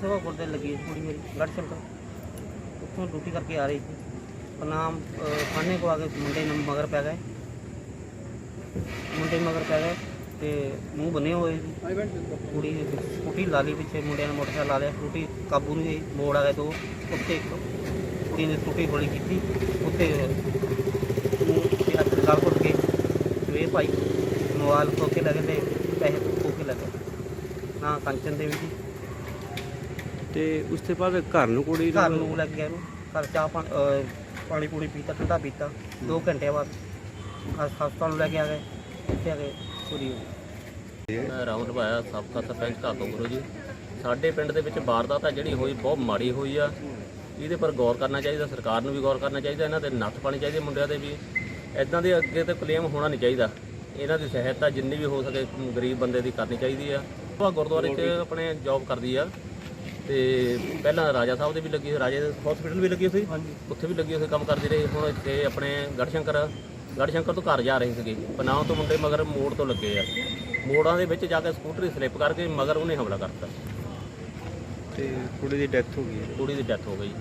ਸਭਾ ਗੁਰਦੇ ਲੱਗੀ ਹੈ ਕੁੜੀ ਮੇਰੀ ਗੜ ਸ਼ੰਕਰ ਉੱਥੋਂ ਡਿਊਟੀ ਕਰਕੇ ਆ ਰਹੀ ਸੀ। ਪਨਾਮ ਖਾਨੇ ਕੋ ਆ ਕੇ ਮੁੰਡੇ ਨੂੰ, ਮਗਰ ਪੈ ਗਏ। ਮੁੰਡੇ ਮਗਰ ਪੈ ਗਏ ਤੇ ਮੂੰਹ ਬੰਨੇ ਹੋਏ ਸੀ। ਕੁੜੀ ਸਕੂਟੀ ਲਾ ਲਈ ਪਿੱਛੇ, ਮੁੰਡਿਆਂ ਨੇ ਮੋਟਰਸਾਈਕਲ ਲਾ ਲਿਆ। ਸਕੂਟੀ ਕਾਬੂ ਨਹੀਂ ਗਈ ਮੋੜ ਆ ਗਏ ਤੋਂ ਉੱਤੇ ਇੱਕ ਕੁੜੀ ਨੇ ਸਕੂਟੀ ਗੋਲੀ ਕੀਤੀ। ਉੱਤੇ ਮੂੰਹ ਤੇ ਹੱਥ ਗਾਲ ਘੁੱਟ ਕੇ ਵੇ ਭਾਈ ਮੋਬਾਈਲ ਖੋ ਕੇ ਲੱਗੇ ਤੇ ਪੈਸੇ ਖੋ ਕੇ ਲੱਗੇ ਨਾ ਕੰਚਨ ਦੇਵੀ ਜੀ ਤੇ ਉਸ ਤੋਂ ਬਾਅਦ ਘਰ ਨੂੰ ਕੁੜੀ ਘਰ ਨੂੰ ਲੱਗ ਗਿਆ ਇਹਨੂੰ ਘਰ ਚਾਹ ਪਾਣੀ ਅਹ ਪਾਣੀ ਪੂਣੀ ਪੀਤਾ ਠੰਡਾ ਪੀਤਾ। 2 ਘੰਟੇ ਬਾਅਦ ਹਸ- ਹਸਪਤਾਲ ਲੈ ਕੇ ਆ ਗਏ। ਇੱਥੇ ਆ ਕੇ ਪੂਰੀ ਹੋ ਗਈ। ਮੈਂ ਰਾਉਂਡ ਪਾਇਆ ਸਾਬਕਾ ਸਰਪੰਚ ਗੁਰੂ ਜੀ। ਸਾਡੇ ਪਿੰਡ ਦੇ ਵਿੱਚ ਵਾਰਦਾਤ ਆ ਜਿਹੜੀ ਹੋਈ ਬਹੁਤ ਮਾੜੀ ਹੋਈ ਆ। ਇਹਦੇ ਪਰ ਗੌਰ ਕਰਨਾ ਚਾਹੀਦਾ ਸਰਕਾਰ ਨੂੰ ਵੀ ਗੌਰ ਕਰਨਾ ਚਾਹੀਦਾ ਇਹਨਾਂ ਤੇ ਨੱਥ ਪਾਣੀ ਚਾਹੀਦੀ ਮੁੰਡਿਆਂ ਦੇ ਵੀ। ਐਦਾਂ ਦੇ ਅੱਗੇ ਤੇ ਕਲੇਮ ਹੋਣਾ ਨਹੀਂ ਚਾਹੀਦਾ। ਇਹਨਾਂ ਦੀ ਸਹਾਇਤਾ ਜਿੰਨੀ ਵੀ ਹੋ ਸਕੇ ਗਰੀਬ ਬੰਦੇ ਦੀ ਕਰਨੀ ਚਾਹੀਦੀ ਆ। ਉਹ ਗੁਰਦੁਆਰੇ 'ਚ ਆਪਣੇ ਜੌਬ ਕਰਦੀ ਆ। ਤੇ ਪਹਿਲਾਂ ਰਾਜਾ ਸਾਹਿਬ ਦੇ ਵੀ ਲੱਗੀ ਹੋਈ ਰਾਜੇ ਦੇ ਹਸਪੀਟਲ ਵੀ ਲੱਗੀ ਹੋਈ ਹਾਂਜੀ। ਉੱਥੇ ਵੀ ਲੱਗੀ ਹੋਈ ਕੰਮ ਕਰਦੀ ਰਹੀ। ਹੁਣ ਇੱਥੇ ਆਪਣੇ ਗੜਸ਼ੰਕਰ ਗੜਸ਼ੰਕਰ ਤੋਂ ਘਰ ਜਾ ਰਹੇ ਸੀਗੇ। ਪਨਾਹ ਤੋਂ ਮੁੰਡੇ ਮਗਰ ਮੋੜ ਤੋਂ ਲੱਗੇ ਆ। ਮੋੜਾਂ ਦੇ ਵਿੱਚ ਜਾ ਕੇ ਸਕੂਟਰੀ ਸਲਿੱਪ ਕਰਕੇ ਮਗਰ ਉਹਨੇ ਹਮਲਾ ਕਰਤਾ। ਤੇ ਕੁੜੀ ਦੀ ਡੈਥ ਹੋ ਗਈ। ਕੁੜੀ ਦੀ ਡੈਥ ਹੋ ਗਈ।